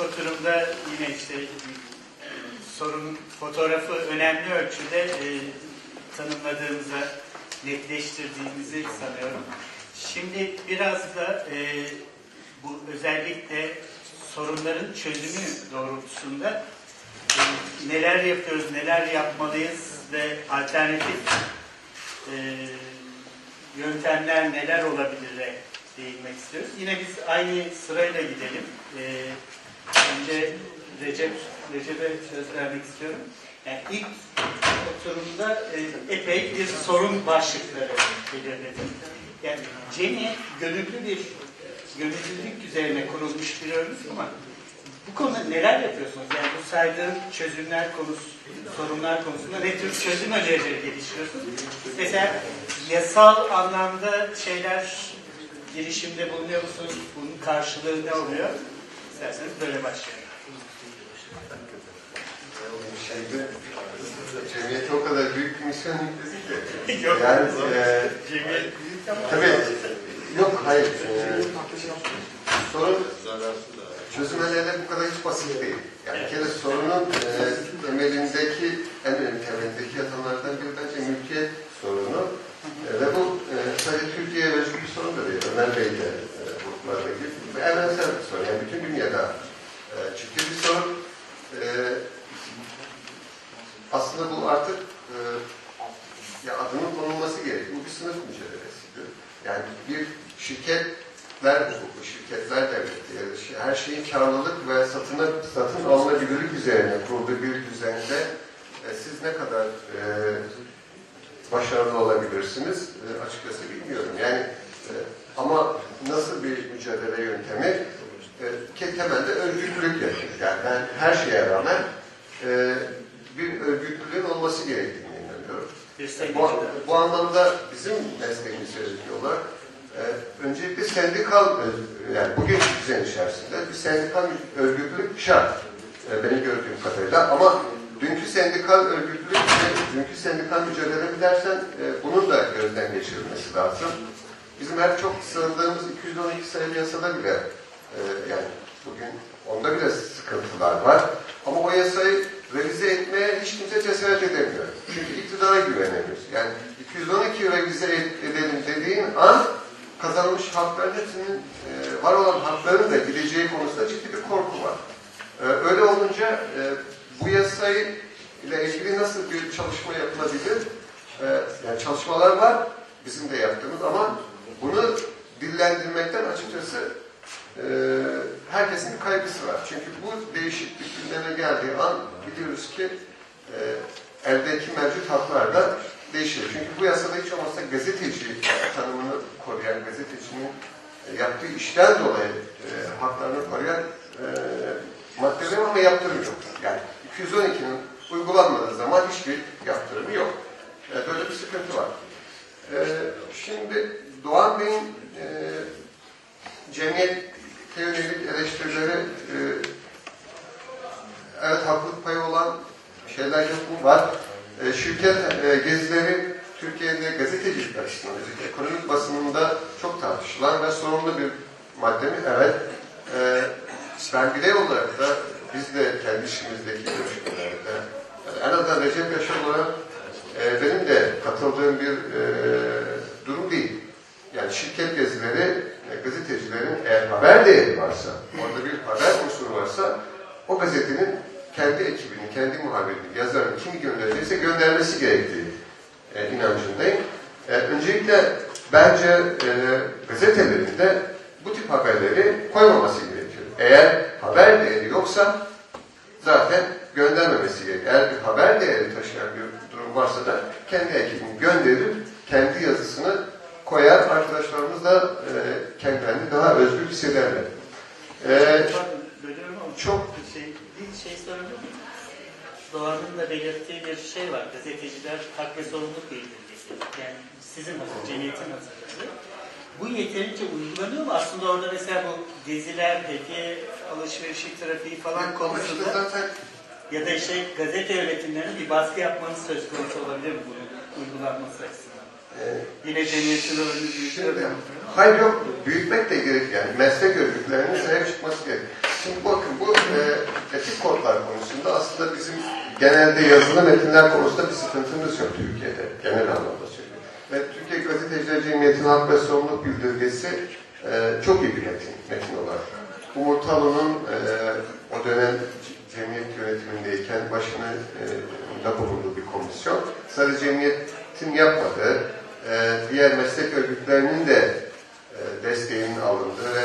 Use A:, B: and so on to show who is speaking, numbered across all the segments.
A: oturumda yine işte e, sorunun fotoğrafı önemli ölçüde e, tanımladığımıza, netleştirdiğimizi sanıyorum. Şimdi biraz da e, bu özellikle sorunların çözümü doğrultusunda e, neler yapıyoruz, neler yapmalıyız ve alternatif e, yöntemler neler olabilire değinmek istiyoruz. Yine biz aynı sırayla gidelim. E, önce Recep, Recep'e söz vermek istiyorum. Yani ilk oturumda e, epey bir sorun başlıkları belirledim. Yani Cem'i gönüllü bir gönüllülük üzerine kurulmuş bir örgüt ama bu konuda neler yapıyorsunuz? Yani bu saydığım çözümler konusu, sorunlar konusunda ne tür çözüm önerileri geliştiriyorsunuz? Mesela yasal anlamda şeyler girişimde bulunuyor musunuz? Bunun karşılığı ne oluyor? İsterseniz böyle başlayalım.
B: Şeyde, cemiyete o kadar büyük bir misyon yükledik ki. Yani e,
A: Cemiyet büyük ama
B: tabii yok hayır. E, sorun çözüm önerileri bu kadar hiç basit değil. Yani bir kere sorunun e, temelindeki en önemli temelindeki yatanlardan biri bence mülkiyet sorunu. E, ve bu e, sadece Türkiye'ye özgü bir sorun da değil. Ömer Bey de e, gruplardaki ve evrensel bir sorun. Yani bütün dünyada e, ciddi bir sorun. E, aslında bu artık e, ya adının konulması gerekiyor. Bu bir sınıf mücadelesidir. Yani bir şirketler hukuku, şirketler devleti, şey- her şeyin karlılık ve satına, satın alınabilirlik üzerine kurduğu bir düzende e, siz ne kadar e, başarılı olabilirsiniz e, açıkçası bilmiyorum. Yani e, ama nasıl bir mücadele yöntemi e, temelde örgütlülük yapıyor. Yani ben her şeye rağmen e, bir örgütlülüğün olması gerektiğini inanıyorum. Bu, bu anlamda bizim mesleğimiz örgütlü olarak e, öncelikle sendikal yani bugünkü düzen içerisinde bir sendikal örgütlülük şart e, benim gördüğüm kadarıyla ama dünkü sendikal örgütlülük dünkü sendikal mücadele mi dersen e, bunun da gözden geçirilmesi lazım. Bizim her çok sığındığımız 212 sayılı yasada bile e, yani bugün onda bile sıkıntılar var. Ama o yasayı revize etmeye hiç kimse cesaret edemiyor. Çünkü iktidara güvenemiyoruz. Yani 212 revize edelim dediğin an kazanmış hakların hepsinin e, var olan hakların da gideceği konusunda ciddi bir korku var. E, öyle olunca e, bu yasayı ile ilgili nasıl bir çalışma yapılabilir? E, yani çalışmalar var bizim de yaptığımız ama bunu dillendirmekten açıkçası e, herkesin bir kaygısı var. Çünkü bu değişiklik gündeme geldiği an biliyoruz ki e, eldeki mevcut haklar da değişir. Çünkü bu yasada hiç olmazsa gazeteci tanımını koruyan, gazetecinin e, yaptığı işten dolayı e, haklarını koruyan e, maddeler ama yaptırım yok. Yani 212'nin uygulanmadığı zaman hiçbir yaptırımı yok. E, böyle bir sıkıntı var. E, şimdi Doğan Bey'in e, cemiyete yönelik eleştirileri e, evet haklılık payı olan şeyler yok mu? Var. E, şirket e, gezileri Türkiye'de gazetecilik açısından, özellikle ekonomik basınında çok tartışılan ve sorunlu bir madde mi? Evet. E, ben birey olarak da biz de kendi işimizdeki görüşmelerde, yani en azından Recep Yaşar olarak e, benim de katıldığım bir e, durum değil. Yani şirket gezileri e, gazetecilerin eğer haber değeri varsa, orada bir haber unsuru varsa o gazetenin kendi ekibini, kendi muhabirini, yazarını kim gönderecekse göndermesi gerektiği e, inancındayım. E, öncelikle bence e, gazetelerin de bu tip haberleri koymaması gerekiyor. Eğer haber değeri yoksa zaten göndermemesi gerekiyor. Eğer bir haber değeri taşıyan bir durum varsa da kendi ekibini gönderir, kendi yazısını koyar. Arkadaşlarımız da e, kendilerini daha özgür hissederler. E, çok
A: şey, şey miyim? Doğan'ın da belirttiği bir şey var. Gazeteciler hak ve sorumluluk bildirgesi. Yani sizin hazır, cemiyetin hazırladığı. Bu yeterince uygulanıyor mu? Aslında orada mesela bu geziler, peki alışverişi, trafiği falan konusunda
B: zaten
A: ya da işte gazete yönetimlerine bir baskı yapmanız söz konusu olabilir mi bunun uygulanması açısından?
B: e,
A: Yine cemiyetin
B: Şimdi,
A: büyütüyor.
B: hayır yok, büyütmek de gerek yani. Meslek örgütlerinin sahip çıkması gerek. Şimdi bakın bu e, etik kodlar konusunda aslında bizim genelde yazılı metinler konusunda bir sıkıntımız yok Türkiye'de. Genel anlamda söylüyorum. Ve Türkiye Gazeteciler Cemiyeti'nin hak ve sorumluluk bildirgesi e, çok iyi bir metin, metin olarak. Umurtalı'nın e, o dönem cemiyet yönetimindeyken başına e, bulunduğu bir komisyon. Sadece cemiyetin yapmadığı, e, diğer meslek örgütlerinin de e, desteğinin alındığı ve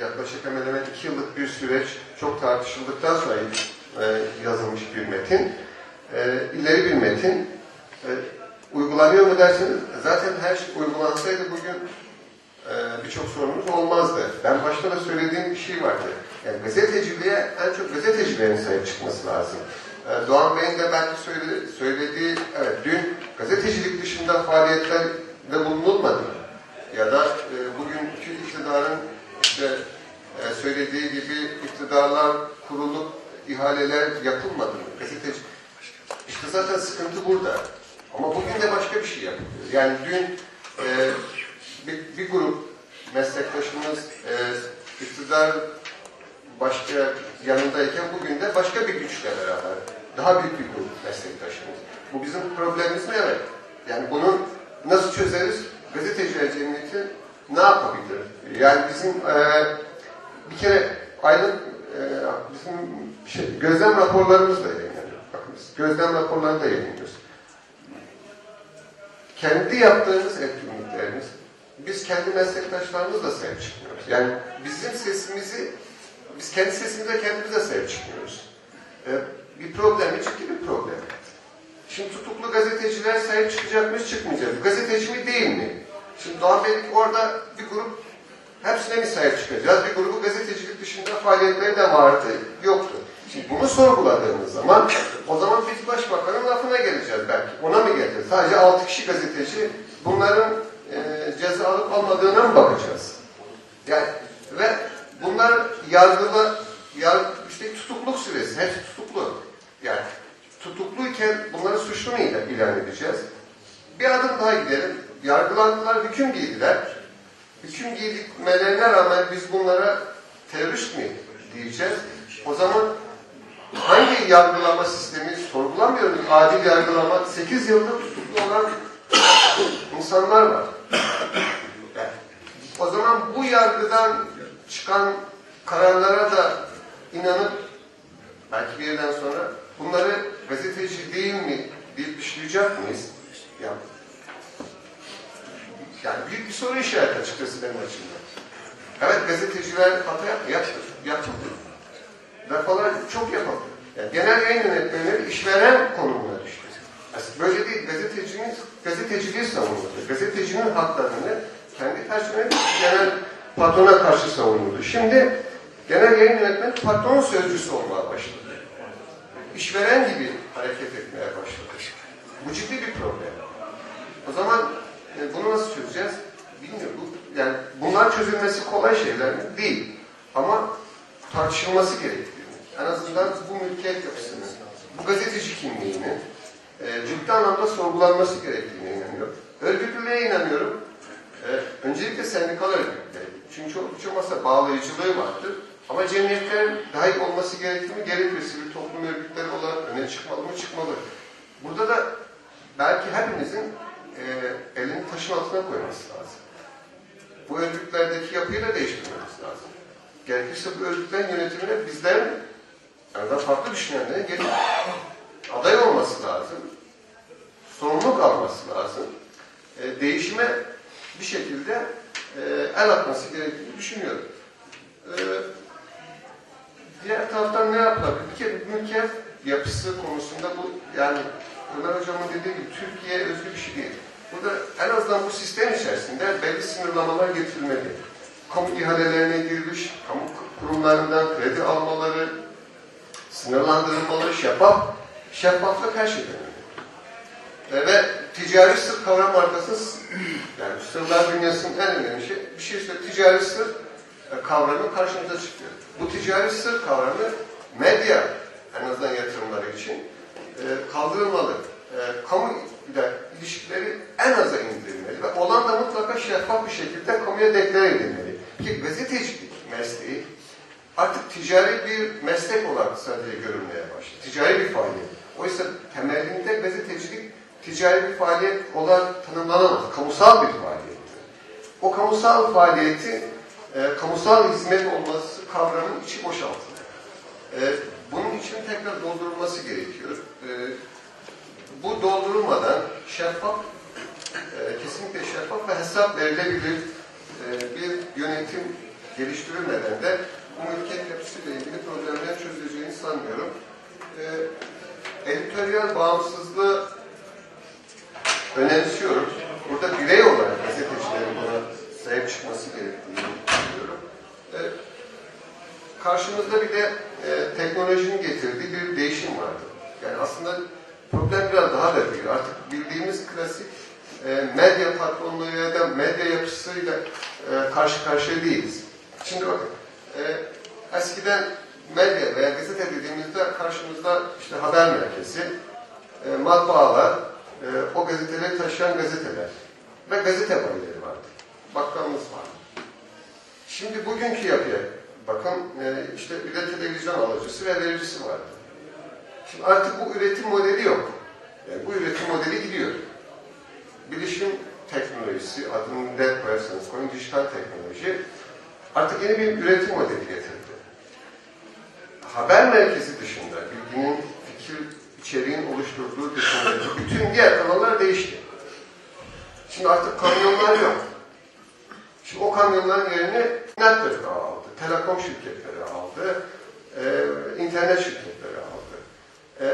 B: yaklaşık hemen hemen iki yıllık bir süreç çok tartışıldıktan sonra e, yazılmış bir metin. E, ileri bir metin. E, uygulanıyor mu derseniz zaten her şey uygulansaydı bugün birçok sorunumuz olmazdı. Ben başta da söylediğim bir şey vardı. Yani gazeteciliğe en çok gazetecilerin sahip çıkması lazım. Doğan Bey'in de belki söyledi, söylediği, evet dün gazetecilik dışında faaliyetlerde bulunulmadı? Ya da bugünkü iktidarın işte e, söylediği gibi iktidarlar kurulup ihaleler yapılmadı mı? Gazeteci işte zaten sıkıntı burada. Ama bugün de başka bir şey yapılıyor. Yani dün e, bir, bir grup meslektaşımız e, iktidar başka yanındayken bugün de başka bir güçle beraber daha büyük bir grup meslektaşımız. Bu bizim problemimiz mi? Evet. Yani bunu nasıl çözeriz? Gazeteciler Cemiyeti ne yapabilir? Yani bizim e, bir kere ayrı e, bizim şey, gözlem raporlarımız da yayınlanıyor. Bakın biz gözlem raporlarını da yayınlıyoruz. Kendi yaptığımız etkinliklerimiz, biz kendi meslektaşlarımızla sahip çıkmıyoruz. Yani bizim sesimizi, biz kendi sesimize kendimize sahip çıkmıyoruz. Ee, bir problem, ciddi bir problem. Şimdi tutuklu gazeteciler sahip çıkacak mı, çıkmayacak mı? Gazeteci mi, değil mi? Şimdi Doğan Bey orada bir grup, hepsine mi sahip çıkacağız? Bir grubu gazetecilik dışında faaliyetleri de vardı, yoktu. Şimdi bunu sorguladığımız zaman, o zaman biz başbakanın lafına geleceğiz belki. Ona mı geleceğiz? Sadece 6 kişi gazeteci, bunların e, ceza alıp almadığına mı bakacağız? Yani ve bunlar yargıla, yar, işte tutukluk süresi, hepsi tutuklu. Yani tutukluyken bunları suçlu mu ilan edeceğiz? Bir adım daha gidelim. Yargılandılar, hüküm giydiler. Hüküm giydikmelerine rağmen biz bunlara terörist mi diyeceğiz? O zaman hangi yargılama sistemi sorgulamıyoruz? Adil yargılama. 8 yıldır tutuklu olan insanlar var. O zaman bu yargıdan çıkan kararlara da inanıp belki bir yerden sonra bunları gazeteci değil mi deyip dışlayacak mıyız? Yani, yani büyük bir soru işareti açıkçası benim açımdan. Evet gazeteciler hata yaptı, yaptı, yaptı. Defalar çok yapıldı. Yani genel yayın yönetmenleri işveren konumuna düştü. Aslında böyle değil, gazetecinin gazeteciliği savunuldu. Gazetecinin haklarını kendi personeli genel patrona karşı savunuldu. Şimdi genel yayın yönetmeni patron sözcüsü olmaya başladı. İşveren gibi hareket etmeye başladı. Bu ciddi bir problem. O zaman e, bunu nasıl çözeceğiz? Bilmiyorum. Yani bunlar çözülmesi kolay şeyler mi? Değil. Ama tartışılması gerektiğini, en azından bu mülkiyet yapısını, bu gazeteci kimliğini e, ciddi anlamda sorgulanması gerektiğine inanıyorum. Örgütlülüğe inanıyorum. E, öncelikle sendikal örgütleri. Çünkü çok, çok masa bağlayıcılığı vardır. Ama cemiyetlerin dahil olması gerektiği mi? Gerekir. Sivil toplum örgütleri olarak öne çıkmalı mı? Çıkmalı. Burada da belki hepimizin e, elini taşın altına koyması lazım. Bu örgütlerdeki yapıyı da değiştirmemiz lazım. Gerekirse bu örgütlerin yönetimine bizlerin yani daha farklı düşünenlerin gelip aday olması lazım. Sorumluluk alması lazım. E, değişime bir şekilde e, el atması gerektiğini düşünüyorum. E, diğer taraftan ne yapılabilir? Bir kere mülkiyet yapısı konusunda bu yani Ömer Hocam'ın dediği gibi Türkiye özgü bir şey değil. Burada en azından bu sistem içerisinde belli sınırlamalar getirilmeli. Kamu ihalelerine girmiş, kamu kurumlarından kredi almaları sınırlandırılmalı, şeffaf, şeffaflık her şeyden önemli. Ve ticari sır kavram arkasında yani sırlar dünyasının en önemli şey, bir şey söyle, ticari sır e, kavramı karşımıza çıkıyor. Bu ticari sır kavramı medya en azından yatırımları için e, kaldırılmalı. E, kamu ile ilişkileri en aza indirilmeli ve olan da mutlaka şeffaf bir şekilde kamuya deklare edilmeli. Ki gazetecilik mesleği artık ticari bir meslek olarak sadece görülmeye başladı. Ticari bir faaliyet. Oysa temelinde gazetecilik ticari bir faaliyet olarak tanımlanamaz. Kamusal bir faaliyet. O kamusal faaliyeti e, kamusal hizmet olması kavramının içi boşaltılır. E, bunun için tekrar doldurulması gerekiyor. E, bu doldurulmadan şeffaf, e, kesinlikle şeffaf ve hesap verilebilir e, bir yönetim geliştirilmeden de bu mülkiyet yapısıyla ilgili problemlerin çözüleceğini sanmıyorum. E, editoryal bağımsızlığı önemsiyorum. Burada birey olarak gazetecilerin buna sahip çıkması gerektiğini düşünüyorum. E, karşımızda bir de e, teknolojinin getirdiği bir değişim vardı. Yani aslında problem biraz daha da büyük. Artık bildiğimiz klasik e, medya patronluğu ya da medya yapısıyla e, karşı karşıya değiliz. Şimdi bakın, e, eskiden medya veya gazete dediğimizde karşımızda işte haber merkezi, e, matbaalar, e, o gazeteleri taşıyan gazeteler ve gazete bayileri vardı. Bakkalımız vardı. Şimdi bugünkü yapıya bakın e, işte bir de televizyon alıcısı ve vericisi vardı. Şimdi artık bu üretim modeli yok. Yani bu üretim modeli gidiyor. Bilişim teknolojisi, adını ne koyarsanız koyun, dijital teknoloji artık yeni bir üretim modeli getirdi. Haber merkezi dışında bilginin, fikir, içeriğin oluşturduğu dışındaki bütün diğer kanallar değişti. Şimdi artık kamyonlar yok. Şimdi o kamyonların yerini network aldı, telekom şirketleri aldı, e, internet şirketleri aldı. E,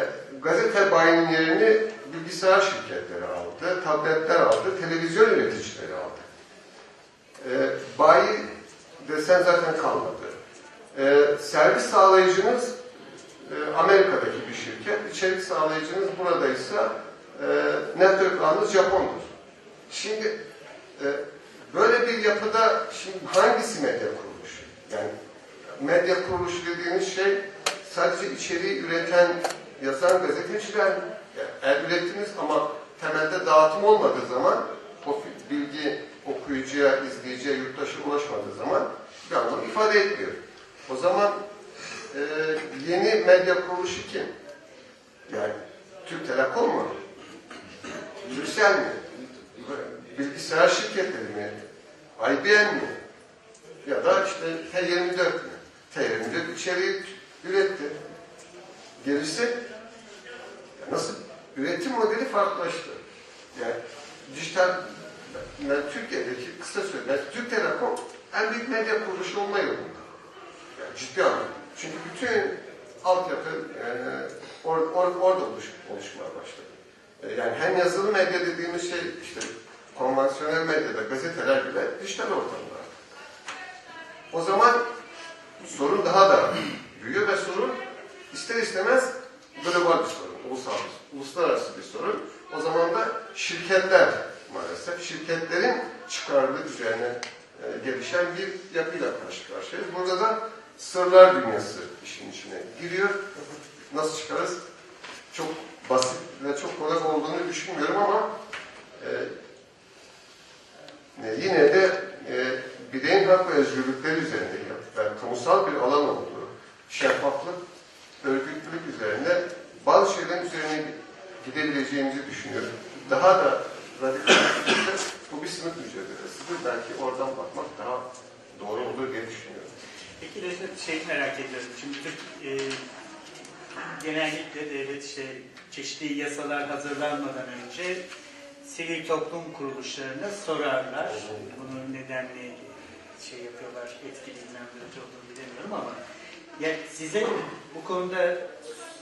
B: gazete bayinin bilgisayar şirketleri aldı, tabletler aldı, televizyon üreticileri aldı. E, bayi desen zaten kalmadı. E, servis sağlayıcınız e, Amerika'daki bir şirket, içerik sağlayıcınız buradaysa e, network ağınız Japon'dur. Şimdi e, böyle bir yapıda şimdi hangisi medya kuruluşu? Yani medya kuruluşu dediğiniz şey sadece içeriği üreten, yazan gazeteciler? Yani el ürettiniz ama temelde dağıtım olmadığı zaman o bilgi okuyucuya, izleyiciye, yurttaşa ulaşmadığı zaman bir anlam ifade etmiyor. O zaman e, yeni medya kuruluşu kim? Yani Türk Telekom mu? Türksel mi? Bilgisayar şirketleri mi? IBM mi? Ya da işte T24 mi? T24 içeriği üretti. Gerisi nasıl? Üretim modeli farklılaştı. Yani dijital yani Türkiye'deki kısa sürede Türk Telekom en büyük medya kuruluşu olma yolunda. Yani ciddi anlamda. Çünkü bütün altyapı yani or, or, orada oluş, oluşmaya başladı. E, Yani hem yazılı medya dediğimiz şey işte konvansiyonel medyada gazeteler bile dijital ortamda. O zaman sorun daha da büyüyor ve sorun ister istemez global bir sorun, ulusal, uluslararası bir sorun. O zaman da şirketler maalesef şirketlerin çıkardığı üzerine e, gelişen bir yapıyla karşı karşıyayız. Burada da sırlar dünyası işin içine giriyor. Nasıl çıkarız? Çok basit ve çok kolay olduğunu düşünmüyorum ama e, yine de e, bireyin hak ve özgürlükleri üzerinde yani kamusal bir alan olduğu, şeffaflık, örgütlülük üzerine bazı şeylerin üzerine gidebileceğimizi düşünüyorum. Daha da radikal bir şekilde bu bir sınıf mücadelesidir. Belki oradan bakmak daha doğru olur diye düşünüyorum.
A: Peki de şey merak ediyorum. Şimdi Türk e, genellikle devlet işte çeşitli yasalar hazırlanmadan önce sivil toplum kuruluşlarına sorarlar. Bunun nedenli şey yapıyorlar, etkili inandırıcı olduğunu bilemiyorum ama ya size bu konuda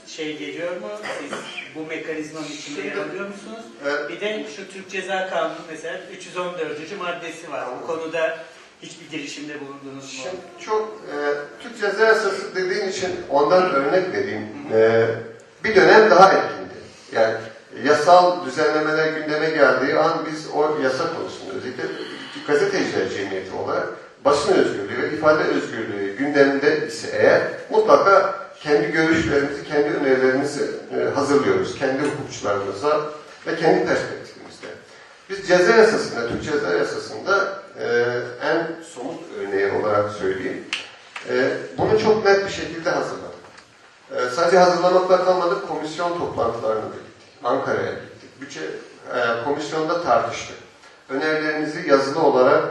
A: şey geliyor mu? Siz bu mekanizmanın içinde yer alıyor musunuz?
B: Evet.
A: Bir de şu Türk Ceza Kanunu mesela 314. maddesi var. Bu konuda hiçbir girişimde bulundunuz mu?
B: Şimdi çok e, Türk Ceza Yasası dediğin için ondan örnek vereyim. E, bir dönem daha etkindi. Yani yasal düzenlemeler gündeme geldiği an biz o yasa konusunda özellikle gazeteciler cemiyeti olarak basın özgürlüğü ve ifade özgürlüğü gündeminde ise eğer mutlaka kendi görüşlerimizi, kendi önerilerimizi e, hazırlıyoruz. Kendi hukukçularımıza ve kendi perspektifimizde. Biz ceza yasasında, Türk Ceza Yasası'nda e, en somut örneği olarak söyleyeyim. E, bunu çok net bir şekilde hazırladık. Sadece hazırlamakla kalmadık, komisyon toplantılarına da gittik. Ankara'ya gittik. Bütçe komisyonda tartıştık. Önerilerinizi yazılı olarak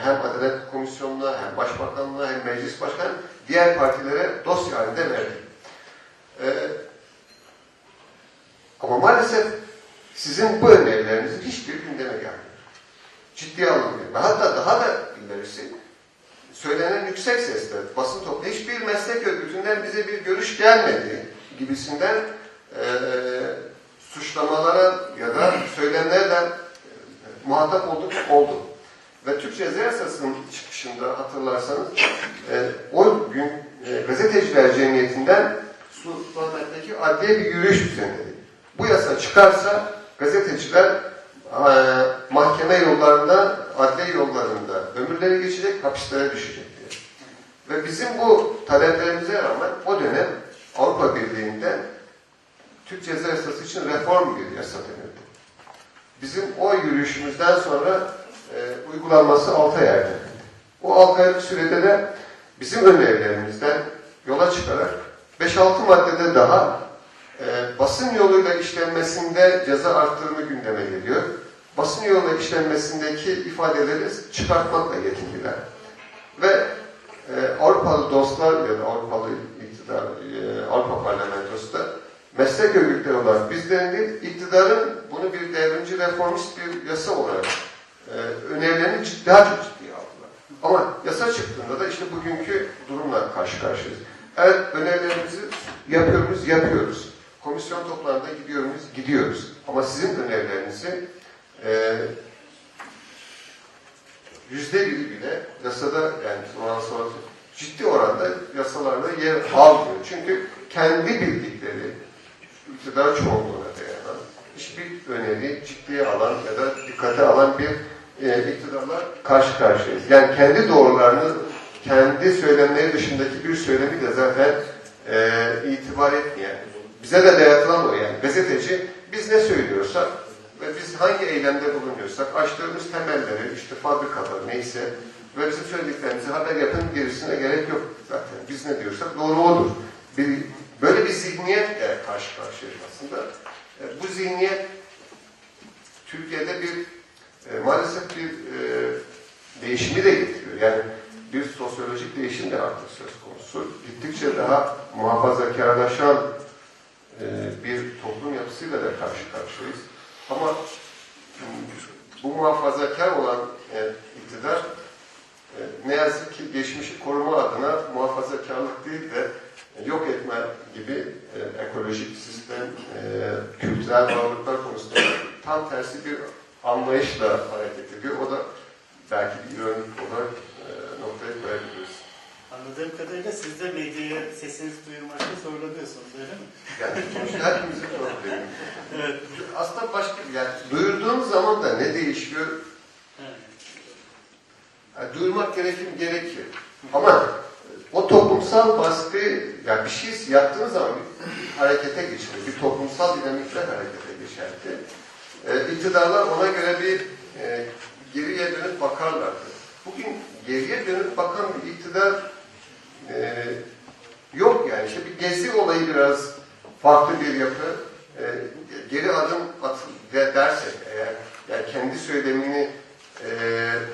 B: hem Adalet Komisyonu'na hem Başbakanlığa hem Meclis Başkanı diğer partilere dosya halinde verdik. Ee, ama maalesef sizin bu önerilerinizin hiçbir gündeme gelmiyor. Ciddiye alınmıyor. Ve hatta daha da ilerisi söylenen yüksek sesle basın toplu hiçbir meslek örgütünden bize bir görüş gelmedi gibisinden e, suçlamalara ya da söylemlerle e, muhatap olduk oldu. Ve Türkçe Yazı Yasası'nın çıkışında hatırlarsanız e, o gün e, Gazeteciler Cemiyeti'nden Sultanahmet'teki adliye bir yürüyüş düzenledi. Bu yasa çıkarsa gazeteciler e, mahkeme yollarında, adliye yollarında ömürleri geçecek, hapislere düşecek diye. Ve bizim bu taleplerimize rağmen o dönem Avrupa Birliği'nden Türk Ceza Yasası için reform bir yasa denildi. Bizim o yürüyüşümüzden sonra e, uygulanması 6 ay ertelendi. O 6 aylık sürede de bizim önerilerimizden yola çıkarak 5-6 maddede daha e, basın yoluyla işlenmesinde ceza arttırımı gündeme geliyor. Basın yoluyla işlenmesindeki ifadeleri çıkartmakla yetindiler. Ve e, Avrupalı dostlar ya da Avrupalı iktidar, e, Avrupa Parlamentosu da meslek örgütleri olarak bizlerin değil, iktidarın bunu bir devrimci reformist bir yasa olarak e, önerilerini ciddi, daha çok ciddiye aldılar. Ama yasa çıktığında da işte bugünkü durumla karşı karşıyayız. Evet önerilerimizi yapıyoruz, yapıyoruz. Komisyon toplantıda gidiyoruz, gidiyoruz. Ama sizin önerilerinizi e, yüzde biri bile yasada yani ondan sonra ciddi oranda yasalarda yer almıyor. Çünkü kendi bildikleri iktidar çoğunluğuna dayanan hiçbir öneri ciddiye alan ya da dikkate alan bir e, iktidarla karşı karşıyayız. Yani kendi doğrularını kendi söylemleri dışındaki bir söylemi de zaten e, itibar etmeyen. Bize de dayatılan o yani. Gazeteci biz ne söylüyorsak ve biz hangi eylemde bulunuyorsak açtığımız temelleri, işte fabrikalar neyse ve bizim söylediklerimizi haber yapın gerisine gerek yok zaten. Biz ne diyorsak doğru odur. Bir, böyle bir zihniyetle karşı karşıyayız aslında. E, bu zihniyet Türkiye'de bir maalesef bir e, değişimi de getiriyor. Yani bir sosyolojik değişim de artık söz konusu. Gittikçe daha muhafazakarlaşan e, bir toplum yapısıyla da karşı karşıyayız. Ama bu muhafazakar olan e, iktidar e, ne yazık ki geçmişi koruma adına muhafazakarlık değil de yok etme gibi e, ekolojik sistem, e, kültürel varlıklar konusunda tam tersi bir anlayışla hareket ediyor. O da belki bir ironik olarak e, noktaya koyabiliriz.
A: Anladığım kadarıyla siz de medyaya sesiniz duyurmakta zorlanıyorsunuz öyle mi?
B: Yani sonuçta hepimizin problemi.
A: Evet.
B: Aslında başka, yani duyurduğumuz zaman da ne değişiyor?
A: evet.
B: Yani duyurmak gerekir? Gerekir. Ama o toplumsal baskı, yani bir şey yaptığınız zaman bir harekete geçirir. Bir toplumsal dinamikle harekete geçerdi. Ee, iktidarlar ona göre bir e, geriye dönüp bakarlardı. Bugün geriye dönüp bakan bir iktidar e, yok yani. İşte bir gezi olayı biraz farklı bir yapı. E, geri adım at de dersek eğer yani kendi söylemini e,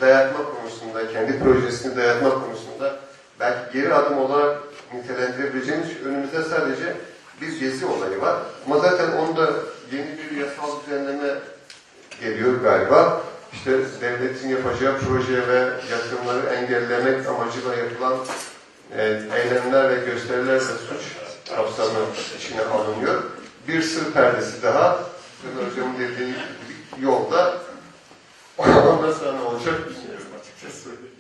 B: dayatma konusunda, kendi projesini dayatma konusunda belki geri adım olarak nitelendirebileceğimiz önümüzde sadece bir gezi olayı var. Ama zaten onda yeni bir yasal düzenleme geliyor galiba. İşte devletin yapacağı proje ve yatırımları engellemek amacıyla yapılan e, eylemler ve gösteriler de suç kapsamı içine alınıyor. Bir sır perdesi daha. Dün hocamın dediği yolda ondan sonra ne olacak